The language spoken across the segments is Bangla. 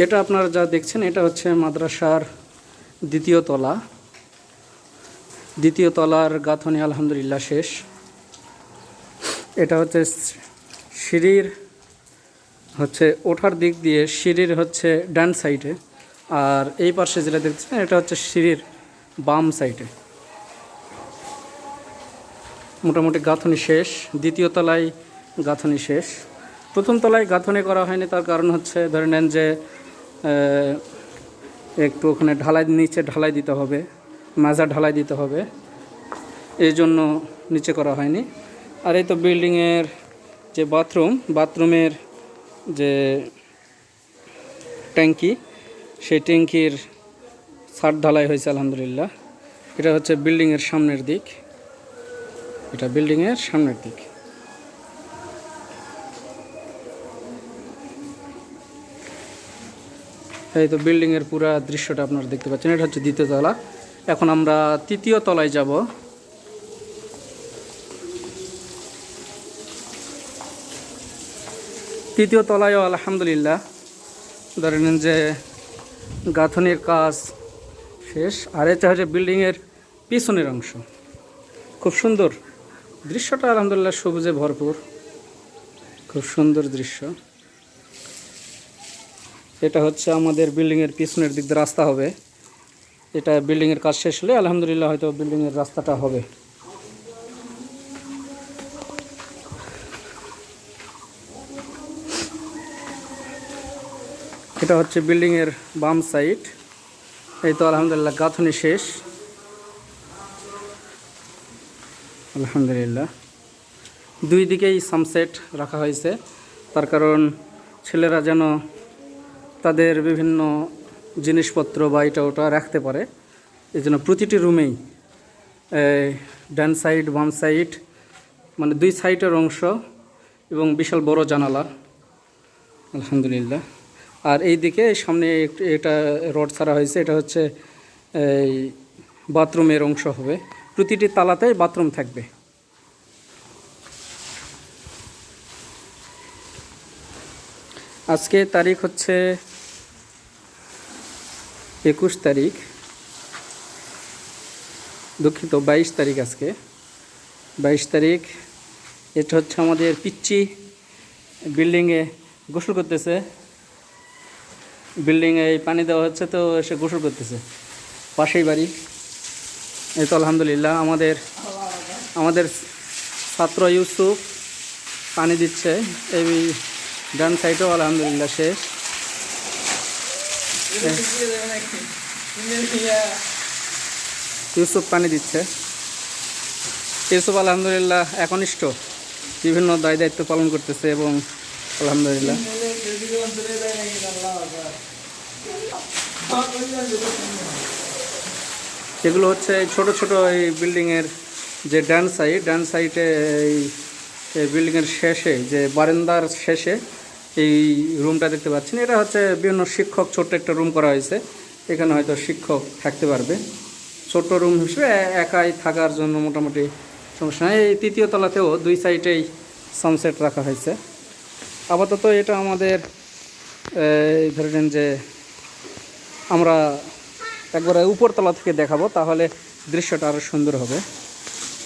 এটা আপনারা যা দেখছেন, এটা হচ্ছে মাদ্রাসার দ্বিতীয় তলা। দ্বিতীয় তলার গাঁথনি আলহামদুলিল্লাহ শেষ। এটা হচ্ছে সিঁড়ির হচ্ছে ওঠার দিক দিয়ে সিঁড়ির হচ্ছে ডান সাইডে। আর এই পাশে যেটা দেখছেন, এটা হচ্ছে সিঁড়ির বাম সাইডে। মোটামুটি গাঁথনি শেষ, দ্বিতীয় তলায় গাঁথনি শেষ। প্রথম তলায় গাঁথনি করা হয়নি, তার কারণ হচ্ছে ধরে নেন যে একটু ওখানে ঢালাই, নিচে ঢালাই দিতে হবে মাজা ঢালাই দিতে হবে। এই জন্য নিচে করা হয়নি। আর এই তো বিল্ডিংয়ের যে বাথরুম বাথরুমের যে ট্যাঙ্কি, সেই ট্যাঙ্কির ছাদ ঢালাই হয়েছে, আলহামদুলিল্লাহ। এটা হচ্ছে বিল্ডিংয়ের সামনের দিক। এটা বিল্ডিংয়ের সামনের দিক। এই তো বিল্ডিংয়ের পুরো দৃশ্যটা আপনারা দেখতে পাচ্ছেন, এটা হচ্ছে দ্বিতীয় তলা। এখন আমরা তৃতীয় তলায় যাব। তৃতীয় তলায়ও আলহামদুলিল্লাহ, ধরে নিন যে গাঁথনির কাজ শেষ, আর এটা হচ্ছে বিল্ডিংয়ের পিছনের অংশ। খুব সুন্দর। দৃশ্যটা আলহামদুলিল্লাহ সবুজে ভরপুর। খুব সুন্দর দৃশ্য। এটা হচ্ছে আমাদের বিল্ডিংয়ের পিছনের দিক রাস্তা হবে। এটা বিল্ডিংয়ের কাজ শেষ হলে আলহামদুলিল্লাহ হয়তো বিল্ডিংয়ের রাস্তাটা হবে। এটা হচ্ছে বিল্ডিংয়ের বাম সাইড। এই তো আলহামদুলিল্লাহ গাঁথনি শেষ। আলহামদুলিল্লাহ। দুই দিকেই সামসেট রাখা হয়েছে। তার কারণ ছেলেরা যেন তাদের বিভিন্ন জিনিসপত্র বা এটা ওটা রাখতে পারে। এই জন্য প্রতিটি রুমেই ডান সাইড, বাম সাইড মানে দুই সাইডের অংশ এবং বিশাল বড় জানালা। আলহামদুলিল্লাহ। আর এই দিকে সামনে এটা রড ছাড়া হয়েছে, এটা হচ্ছে, এই, বাথরুমের অংশ হবে। প্রতিটি তালাতেই বাথরুম থাকবে। আজকে তারিখ হচ্ছে একুশ তারিখ, দুঃখিত, বাইশ তারিখ আজকে। বাইশ তারিখ, এটা হচ্ছে আমাদের পিচ্চি বিল্ডিংয়ে গোসল করতেছে। বিল্ডিংয়ে এই পানি দেওয়া হচ্ছে তো সে গোসল করতেছে। পাশেই বাড়ি। এই তো আলহামদুলিল্লাহ, আমাদের আমাদের ছাত্র ইউসুফ পানি দিচ্ছে। এই ডান সাইডেও আলহামদুলিল্লাহ শেষ। ইউসুফ পানি দিচ্ছে। ইউসুফ আলহামদুলিল্লাহ একনিষ্ঠ। বিভিন্ন দায় দায়িত্ব পালন করতেছে এবং আলহামদুলিল্লাহ। এগুলো হচ্ছে ছোট ছোট এই বিল্ডিংয়ের যে ডান সাইড ডান সাইডে এই এই বিল্ডিংয়ের শেষে যে বারান্দার শেষে এই রুমটা দেখতে পাচ্ছেন। এটা হচ্ছে বিভিন্ন শিক্ষক, ছোট্ট একটা রুম করা হয়েছে। এখানে হয়তো শিক্ষক থাকতে পারবে। ছোট্ট রুম হিসেবে একাই থাকার জন্য মোটামুটি সমস্যা নেই। এই তৃতীয় তলাতেও দুই সাইডেই সানসেট রাখা হয়েছে। আপাতত এটা আমাদের ধরেন যে আমরা একবারে উপরতলা থেকে দেখাবো, তাহলে দৃশ্যটা আরও সুন্দর হবে।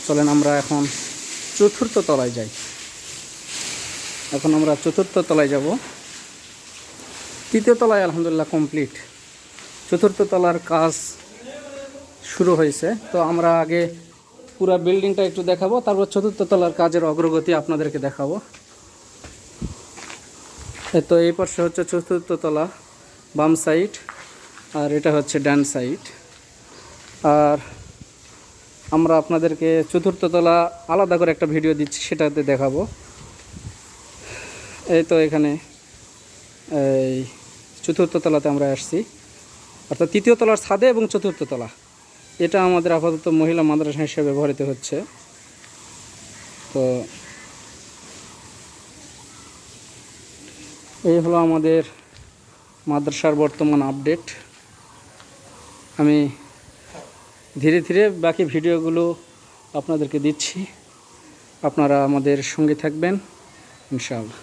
চলেন আমরা এখন চতুর্থ তলায় যাই। এখন আমরা চতুর্থ তলায় যাব। তৃতীয় তলায় আলহামদুলিল্লাহ কমপ্লিট চতুর্থ তলার কাজ শুরু হয়েছে। তো আমরা আগে পুরো বিল্ডিংটা একটু দেখাবো, তারপর চতুর্থ তলার কাজের অগ্রগতি আপনাদেরকে দেখাবো। তো এই পাশে হচ্ছে চতুর্থ তলা, বাম সাইড আর এটা হচ্ছে ডান সাইড আর আমরা আপনাদেরকে চতুর্থ তলা আলাদা করে একটা ভিডিও দিচ্ছি, সেটাতে দেখাবো। এই তো এখানে, এই চতুর্থ তলাতে আমরা আসছি। অর্থাৎ তৃতীয় তলার ছাদে এবং চতুর্থ তলা। এটা আমাদের আপাতত মহিলা মাদ্রাসা হিসেবে ব্যবহৃত হচ্ছে। তো এই হলো আমাদের মাদ্রাসার বর্তমান আপডেট। আমি ধীরে ধীরে বাকি ভিডিওগুলো আপনাদেরকে দিচ্ছি। আপনারা আমাদের সঙ্গে থাকবেন, ইনশাআল্লাহ।